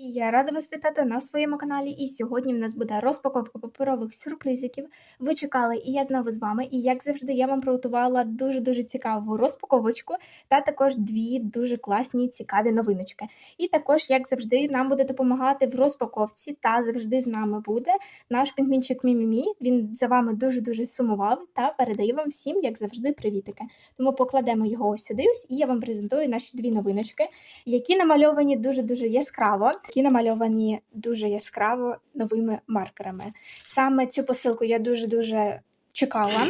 І я рада вас вітати на своєму каналі. І сьогодні в нас буде розпаковка паперових сюрпризиків. Ви чекали, і я знову з вами. І як завжди, я вам приготувала дуже-дуже цікаву розпаковочку та також дві дуже класні цікаві новиночки. І також, як завжди, нам буде допомагати в розпаковці, та завжди з нами буде наш пінгвінчик Мімімі. Він за вами дуже-дуже сумував та передає вам всім, як завжди, привітики. Тому покладемо його ось сюди, і я вам презентую наші дві новиночки, які намальовані дуже-дуже яскраво які намальовані дуже яскраво новими маркерами. Саме цю посилку я дуже-дуже чекала.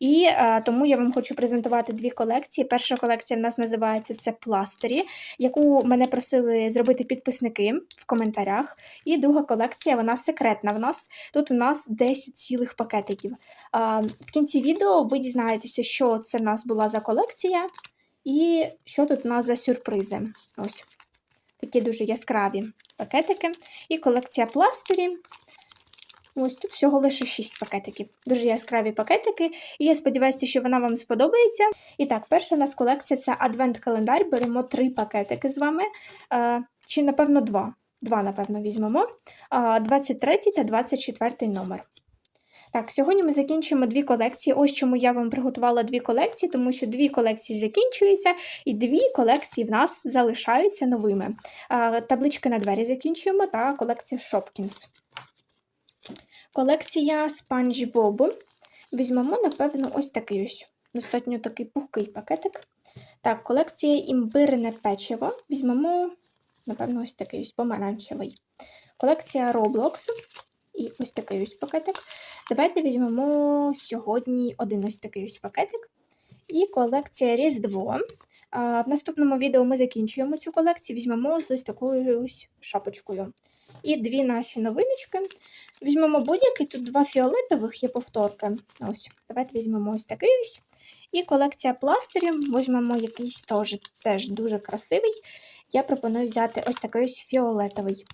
І е, тому я вам хочу презентувати дві колекції. Перша колекція в нас називається це пластирі, яку мене просили зробити підписники в коментарях. І друга колекція вона секретна. В нас тут у нас 10 цілих пакетиків. Е, в кінці відео ви дізнаєтеся, що це в нас була за колекція, і що тут у нас за сюрпризи. Ось такі дуже яскраві пакетики. І колекція пластирів. Ось тут всього лише 6 пакетиків. Дуже яскраві пакетики. І я сподіваюся, що вона вам сподобається. І так, перша у нас колекція це адвент-календар. Беремо три пакетики з вами. А, чи, напевно, два. Два, напевно, візьмемо. А, 23 та 24 номер. Так, сьогодні ми закінчуємо дві колекції. Ось чому я вам приготувала дві колекції, тому що дві колекції закінчуються, і дві колекції в нас залишаються новими. Таблички на двері закінчуємо та колекція Shopkins. Колекція Спанч Бобу. Візьмемо, напевно, ось такий ось. Достатньо такий пухкий пакетик. Так, колекція імбирне печиво. Візьмемо, напевно, ось такий ось помаранчевий. Колекція Roblox. І ось такий ось пакетик. Давайте візьмемо сьогодні один ось такий ось пакетик. І колекція Різдво. В наступному відео ми закінчуємо цю колекцію, візьмемо з ось такою ось шапочкою. І дві наші новиночки. Візьмемо будь-який, тут два фіолетових є повторки. Ось, Давайте візьмемо ось такий ось. І колекція пластирів. Візьмемо якийсь теж, теж дуже красивий. Я пропоную взяти ось такий ось фіолетовий.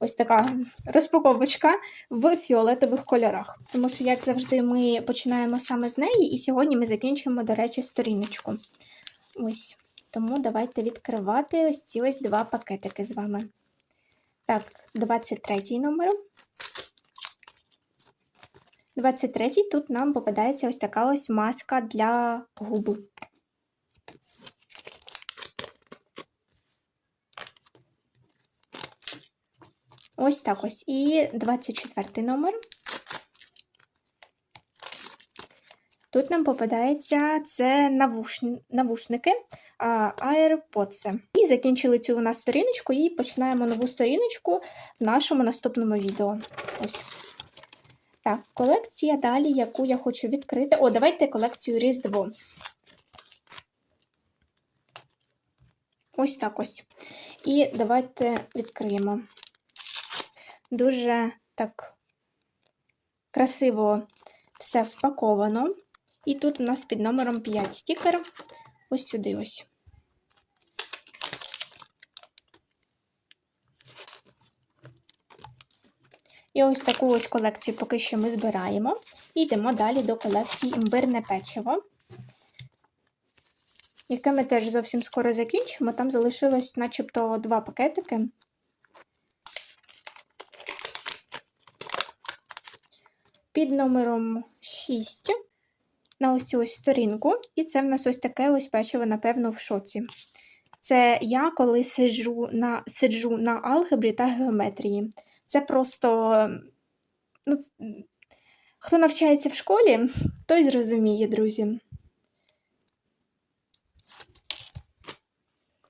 Ось така розпаковочка в фіолетових кольорах. Тому що, як завжди, ми починаємо саме з неї, і сьогодні ми закінчимо, до речі, сторіночку. Ось. Тому давайте відкривати ось ці ось два пакетики з вами. Так, 23 номер. 23 тут нам попадається ось така ось маска для губ. Ось так ось. І 24 номер. Тут нам попадається це навушни, навушники AirPods. І закінчили цю у нас сторіночку і починаємо нову сторіночку в нашому наступному відео. Ось. Так, колекція далі, яку я хочу відкрити. О, давайте колекцію Різдво. Ось так ось. І давайте відкриємо. Дуже так красиво все впаковано. І тут у нас під номером 5 стікер. Ось сюди ось. І ось таку ось колекцію поки що ми збираємо. І йдемо далі до колекції імбирне печиво, яке ми теж зовсім скоро закінчимо. Там залишилось начебто два пакетики. Під номером 6 на ось цю ось сторінку. І це в нас ось таке ось печиво, напевно, в шоці. Це я коли сиджу на сиджу на алгебрі та геометрії. Це просто, ну, хто навчається в школі, той зрозуміє, друзі.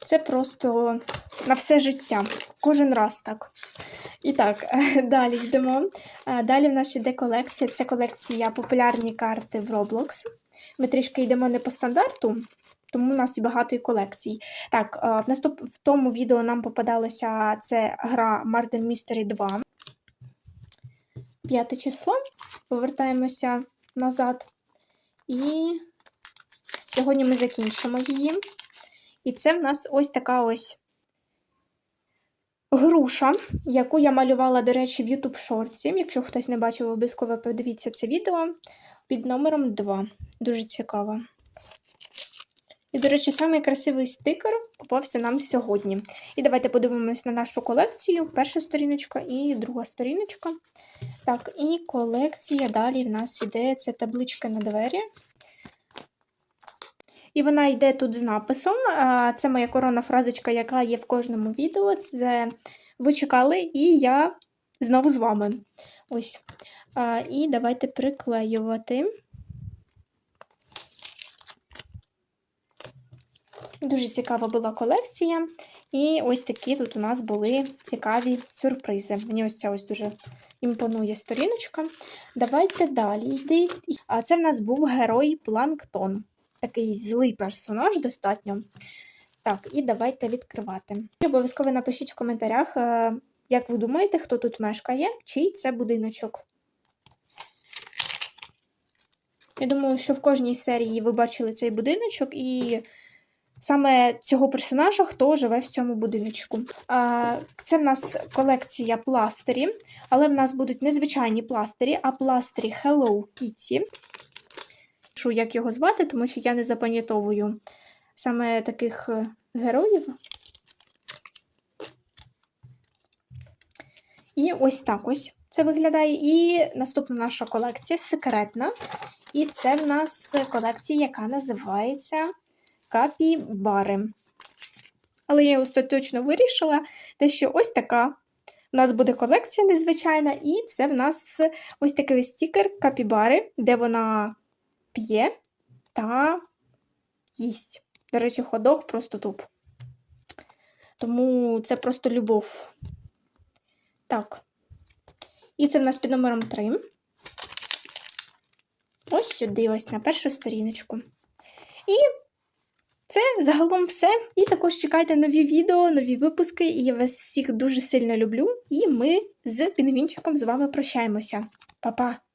Це просто на все життя. Кожен раз так. І так, далі йдемо. Далі в нас іде колекція. Це колекція популярні карти в Roblox. Ми трішки йдемо не по стандарту, тому у нас і багато і колекцій. Так, в наступ... в тому відео нам попадалася це гра Murder Mystery 2. П'яте число. Повертаємося назад. І сьогодні ми закінчимо її. І це в нас ось така ось груша, яку я малювала, до речі, в YouTube шорці. Якщо хтось не бачив, обов'язково подивіться це відео під номером 2. Дуже цікаво. І, до речі, самий красивий стикер попався нам сьогодні. І давайте подивимось на нашу колекцію. Перша сторіночка і друга сторіночка. Так, і колекція далі в нас іде це табличка на двері. І вона йде тут з написом. Це моя коронна фразочка, яка є в кожному відео. Це ви чекали, і я знову з вами. Ось. І давайте приклеювати. Дуже цікава була колекція. І ось такі тут у нас були цікаві сюрпризи. Мені ось ця ось дуже імпонує сторіночка. Давайте далі йди. А це в нас був герой Планктон. Такий злий персонаж достатньо. Так, і давайте відкривати. І обов'язково напишіть в коментарях, е, як ви думаєте, хто тут мешкає, чий це будиночок. Я думаю, що в кожній серії ви бачили цей будиночок, і саме цього персонажа, хто живе в цьому будиночку. Це в нас колекція пластирі, але в нас будуть не звичайні пластирі, а пластирі Hello Kitty. Як його звати, тому що я не запам'ятовую саме таких е, героїв. І ось так ось це виглядає. І наступна наша колекція секретна. І це в нас колекція, яка називається Капібари. Але я остаточно вирішила, те, що ось така. У нас буде колекція незвичайна, і це в нас ось такий стікер Капібари, де вона п'є та їсть. До речі, ходок просто туп. Тому це просто любов. Так. І це в нас під номером 3. Ось сюди, ось на першу сторіночку. І це загалом все. І також чекайте нові відео, нові випуски. І я вас всіх дуже сильно люблю. І ми з Пінгвінчиком з вами прощаємося. Па-па!